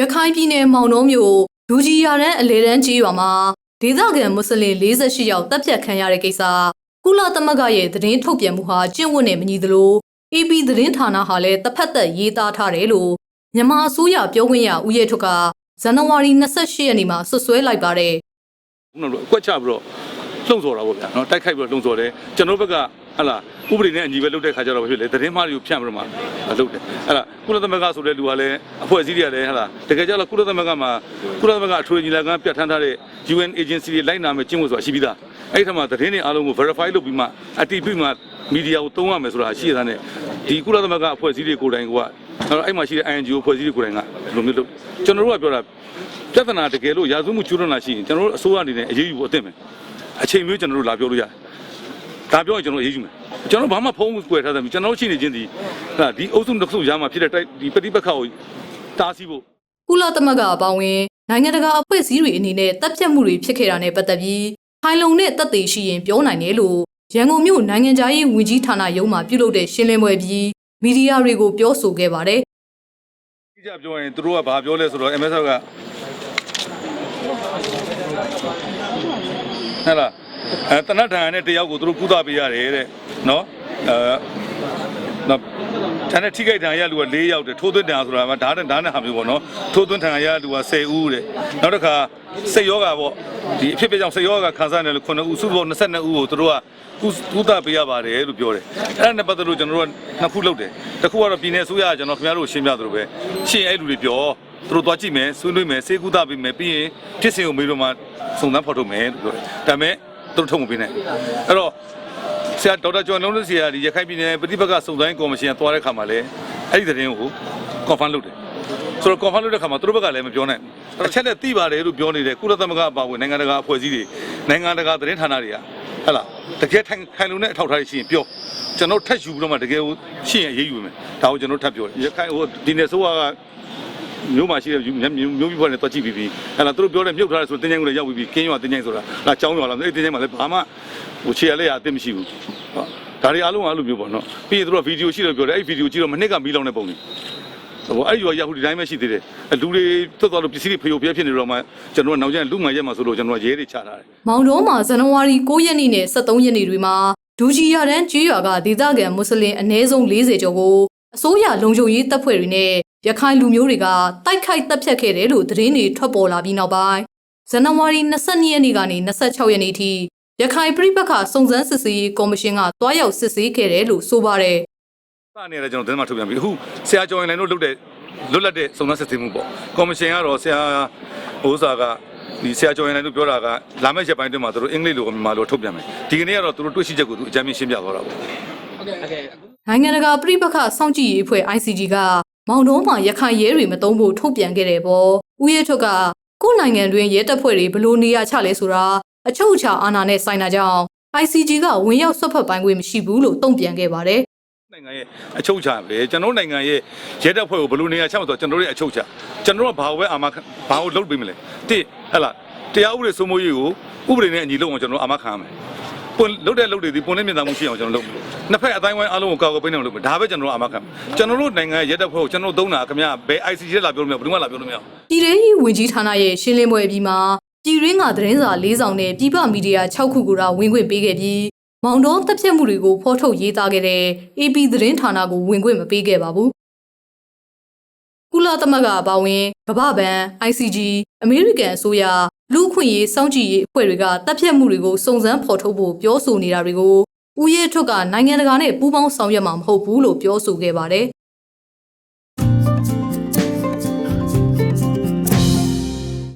ရခိုင်ပြည်နယ်မောင်နှောမြို့ဒူကြီးရတန်းအလဲတန်းကြီးရွာမှာဒေသခံမွတ်စလင်48ယောက်တပ်ဖြတ်ခံရတဲ့ကိစ္စကုလသမဂ္ဂရဲ့သတင်းထုတ်ပြန်မှုဟာကျင့်ဝတ်နဲ့မညီသလို AP သတင်းဌာနဟာလည်းတစ်ဖက်သက်ရေးသားထားတယ်လို့မြန်မာအစိုးရပြောခွင့်ရဦးရဲထွတ်ကဇန်နဝါရီ28ရက်နေ့မှာဆွဆွဲလိုက်ပါတယ်ခုနကအကွက်ချပြီးတော့လှုံ့ဆော်တာပေါ့ဗျာနော်တိုက်ခိုက်ပြီးတော့လှုံ့ဆော်တယ်ကျွန်တော်တို့ဘက်က ဟလာဥပဒေနဲ့အညီပဲလုပ်တဲ့ခါကျတော့ဘာဖြစ်လဲသတင်းမှားတွေကိုဖြန့်ပြီးတော့မှလုပ်တယ်ဟလာကုလသမဂ္ဂဆိုတဲ့လူကလည်းအဖွဲ့အစည်းတွေကလည်းဟလာတကယ်ကြတော့ကုလသမဂ္ဂမှာကုလသမဂ္ဂအထွေညီလာခံပြဋ္ဌာန်းထားတဲ့ UN agency တွေလိုက်နာမယ်ကျင့်ဝတ်ဆိုတာရှိပြီးသားအဲ့ဒီထက်မှသတင်းတွေအားလုံးကို verify လုပ်ပြီးမှအတည်ပြုမှမီဒီယာကိုသုံးရမယ်ဆိုတာရှိရတဲ့နဲ့ဒီကုလသမဂ္ဂအဖွဲ့အစည်းတွေကိုယ်တိုင်ကအဲ့တော့အဲ့မှာရှိတဲ့ INGO အဖွဲ့အစည်းတွေကိုယ်တိုင်ကဘယ်လိုမျိုးလုပ်ကျွန်တော်တို့ကပြောတာပြဿနာတကယ်လို့ရာဇဝမှုကျူးလွန်တာရှိရင်ကျွန်တော်တို့အစိုးရအနေနဲ့အရေးယူဖို့အသင့်ပဲအချိန်မျိုးကျွန်တော်တို့လာပြောလို့ရတယ်။ဒါပြောရင်ကျွန်တော်အေးယူမယ်။ ကျွန်တော်ဘာမှဖုံးကွယ်ထားတယ်ကျွန်တော်တို့ရှိနေချင်းဒီဟာဒီအုပ်စုတစ်စုကြားမှာဖြစ်တဲ့တိုက်ဒီပဋိပက္ခကိုတားဆီးဖို့ကုလသမဂ္ဂအပေါင်းဝင်နိုင်ငံတကာအဖွဲ့အစည်းတွေအနေနဲ့တပ်ဖြတ်မှုတွေဖြစ်ခဲ့တာနဲ့ပတ်သက်ပြီးခိုင်လုံတဲ့တပ်သေးရှိရင်ပြောနိုင်တယ်လို့ရန်ကုန်မြို့နိုင်ငံသားရေးဝန်ကြီးဌာနရုံးမှပြုလုပ်တဲ့ရှင်းလင်းပွဲပြီးမီဒီယာတွေကိုပြောဆိုခဲ့ပါတယ်ဒီကြပြောရင်သူတို့ကဘာပြောလဲဆိုတော့ MSF ကဟဲ့လား အဲတနတ်ထန်နဲ့တယောက်ကိုသူတို့ကုသပေးရတယ်တဲ့နော်အဲနော်တန်တဲ့ထိခိုက်တန်ရလူက၄ယောက်တဲ့ထိုးသွင်းတန်ဆိုတာကဓာတ်နဲ့ဓာတ်နဲ့ဟာမျိုးပေါ့နော်ထိုးသွင်းတန်ရလူက10ဦးတဲ့နောက်တစ်ခါစိတ်ယောဂပေါ့ဒီအဖြစ်ပြကြောင့်စိတ်ယောဂခံစားနေလို့9ဦးစုပေါင်း22ဦးကိုသူတို့ကကုကုသပေးရပါတယ်လို့ပြောတယ်အဲ့ဒါနဲ့ပတ်သက်လို့ကျွန်တော်တို့ကနှစ်ခုလုပ်တယ်တစ်ခုကတော့ပြည်내အစိုးရကကျွန်တော်ခင်ဗျားတို့ရှင်းပြသလိုပဲရှင်းအဲ့လူတွေပြောသူတို့သွားကြည့်မယ်ဆွေးနွေးမယ်စေကုသပေးမယ်ပြီးရင်ဖြစ်စဉ်ကိုမေးတော့မှစုံစမ်းဖော်ထုတ်မယ်လို့ပြောတယ်ဒါပေမဲ့ သူတို့ထုတ်မပေးနဲ့အဲ့တော့ဆရာဒေါက်တာကျော်လုံးလို့ဆရာဒီရခိုင်ပြည်နယ်ပြည်ပကစုံစမ်းကော်မရှင်ကသွားတဲ့ခါမှာလည်းအဲ့ဒီသတင်းကို confirm လုပ်တယ်ဆိုတော့ confirm လုပ်တဲ့ခါမှာသူတို့ဘက်ကလည်းမပြောနိုင်ဘူးအချက်နဲ့သိပါတယ်လို့ပြောနေတဲ့ကုလသမဂ္ဂအပါအဝင်နိုင်ငံတကာအဖွဲ့အစည်းတွေနိုင်ငံတကာသတင်းဌာနတွေကဟဲ့လားတကယ်ထိုင်ခိုင်လုံတဲ့အထောက်အထားရှိရင်ပြောကျွန်တော်ထပ်ယူပြီးတော့မှတကယ်ကိုရှိရင်ရေးယူမယ်ဒါကိုကျွန်တော်ထပ်ပြောတယ်ရခိုင်ဟိုဒီနယ်ဆိုးက မျိုးမရှိတဲ့မျိုးမျိုးပြဖွဲ့နဲ့တွက်ကြည့်ပြီးပြီဟဲ့လားသူတို့ပြောတဲ့မြုပ်ထားတယ်ဆိုတင်းချိုင်းကိုလည်းရောက်ပြီးပြီကင်းရွာတင်းချိုင်းဆိုတာဒါចောင်းရွာလားအဲ့တင်းချိုင်းမှာလည်းဘာမှဟိုခြေရလက်ရအသိမရှိဘူးဟုတ်ဒါတွေအားလုံးအားလိုမျိုးပေါ့နော်ပြီးရင်သူတို့ဗီဒီယိုရှိတယ်ပြောတယ်အဲ့ဗီဒီယိုကြည့်တော့မနှစ်ကမီးလောင်တဲ့ပုံတွေဟိုအဲ့ရွာရောက်ဒီတိုင်းပဲရှိသေးတယ်လူတွေသွတ်သွားလို့ပစ္စည်းတွေဖျော်ပြဖြစ်နေတော့မှကျွန်တော်ကနောက်ကျရင်လူမှန်ရက်မှာဆိုလို့ကျွန်တော်ရဲတွေချထားတယ်။မောင်တော်မှာဇန်နဝါရီ9ရက်နေ့နဲ့23ရက်နေ့တွေမှာဒူကြီးရတန်းကျွော်ကဒေသခံမွတ်စလင်အနည်းဆုံး40ကျော်ကိုအစိုးရလုံခြုံရေးတပ်ဖွဲ့တွေနဲ့ ရခိုင်လူမျိုးတွေကတိုက်ခိုက်တပ်ဖြတ်ခဲ့တယ်လို့သတင်းတွေထွက်ပေါ်လာပြီးနောက်ပိုင်းဇန်နဝါရီ22ရက်နေ့ကနေ26ရက်နေ့ထိရခိုင်ပြည်ပခစုံစမ်းစစ်ဆေးရေးကော်မရှင်ကတွားရောက်စစ်ဆေးခဲ့တယ်လို့ဆိုပါတယ်စနေလည်းကျွန်တော်သတင်းမှထုတ်ပြန်ပြီအခုဆရာကျော်ရင်လည်းတို့လုပ်တဲ့လွတ်လပ်တဲ့စုံစမ်းစစ်ဆေးမှုပေါ့ကော်မရှင်ကတော့ဆရာဟိုးစာကဒီဆရာကျော်ရင်လည်းတို့ပြောတာကလာမယ့်ရက်ပိုင်းတွင်းမှာတို့အင်္ဂလိပ်လိုမြန်မာလိုထုတ်ပြန်မယ်ဒီကနေ့ကတော့တို့တွေ့ရှိချက်ကိုသူအကြမ်းမြင်ရှင်းပြသွားတာပေါ့နိုင်ငံတကာပြည်ပခစောင့်ကြည့်ရေးအဖွဲ့ ICG က မောင်တော်မှာရခိုင်ရဲတွေမတုံးဖို့ထုတ်ပြန်ခဲ့တယ်ပေါ့ဦးရဲထွတ်ကကိုယ့်နိုင်ငံတွင်ရဲတပ်ဖွဲ့တွေဘလို့နေရချလဲဆိုတာအချုပ်အခြာအာဏာနဲ့ဆိုင်တာကြောင့် ICG ကဝင်ရောက်ဆွတ်ဖက်ပိုင်းခွင့်မရှိဘူးလို့တုံ့ပြန်ခဲ့ပါတယ်နိုင်ငံရဲ့အချုပ်ချာပဲကျွန်တော်နိုင်ငံရဲ့ရဲတပ်ဖွဲ့ကိုဘယ်လိုနေရာချမှတ်တော့ကျွန်တော်တို့ရဲ့အချုပ်ချာကျွန်တော်တို့ကဘာဝဲအာမခံဘာကိုလုပ်ပေးမလဲတိဟဲ့လားတရားဥပဒေစိုးမိုးရေးကိုဥပဒေနဲ့အညီလုပ်အောင်ကျွန်တော်တို့အာမခံရမယ် ပွင့်လုပ်တဲ့လုပ်တွေဒီပွင့်လင်းမြင်သာမှုရှိအောင်ကျွန်တော်လုပ်မယ်နှစ်ဖက်အတိုင်းဝိုင်းအားလုံးကိုကာကွယ်ပေးနေအောင်လုပ်မယ်ဒါပဲကျွန်တော်တို့အာမခံကျွန်တော်တို့နိုင်ငံရဲ့ရဲတပ်ဖွဲ့ကိုကျွန်တော်တို့သုံးတာခင်ဗျာဘယ် ICC လာပြောလို့မရဘူးဘယ်သူမှလာပြောလို့မရဘူးပြည်ထောင်စုဝန်ကြီးဌာနရဲ့ရှင်းလင်းပွဲအပြီးမှာပြည်ရင်းကသတင်းစာ၄ဆောင်နဲ့ပြည်ပမီဒီယာ6ခုကိုတော့ဝင်ခွင့်ပေးခဲ့ပြီးမောင်တော်တပ်ဖြတ်မှုတွေကိုဖော်ထုတ်ရေးသားခဲ့တဲ့ AP သတင်းဌာနကိုဝင်ခွင့်မပေးခဲ့ပါဘူးကုလသမဂ္ဂအပါအဝင်ကမ္ဘာ့ဘဏ် ICG အမေရိကန်အစိုးရ လူ့အခွင့်အရေးစောင့်ကြည့်ရေးအဖွဲ့တွေကတပ်ဖြတ်မှုတွေကိုစုံစမ်းဖော်ထုတ်ဖို့ပြောဆိုနေတာတွေကိုဦးရဲထွတ်ကနိုင်ငံတကာနဲ့ပူးပေါင်းဆောင်ရွက်မှာမဟုတ်ဘူးလို့ပြောဆိုခဲ့ပါတယ်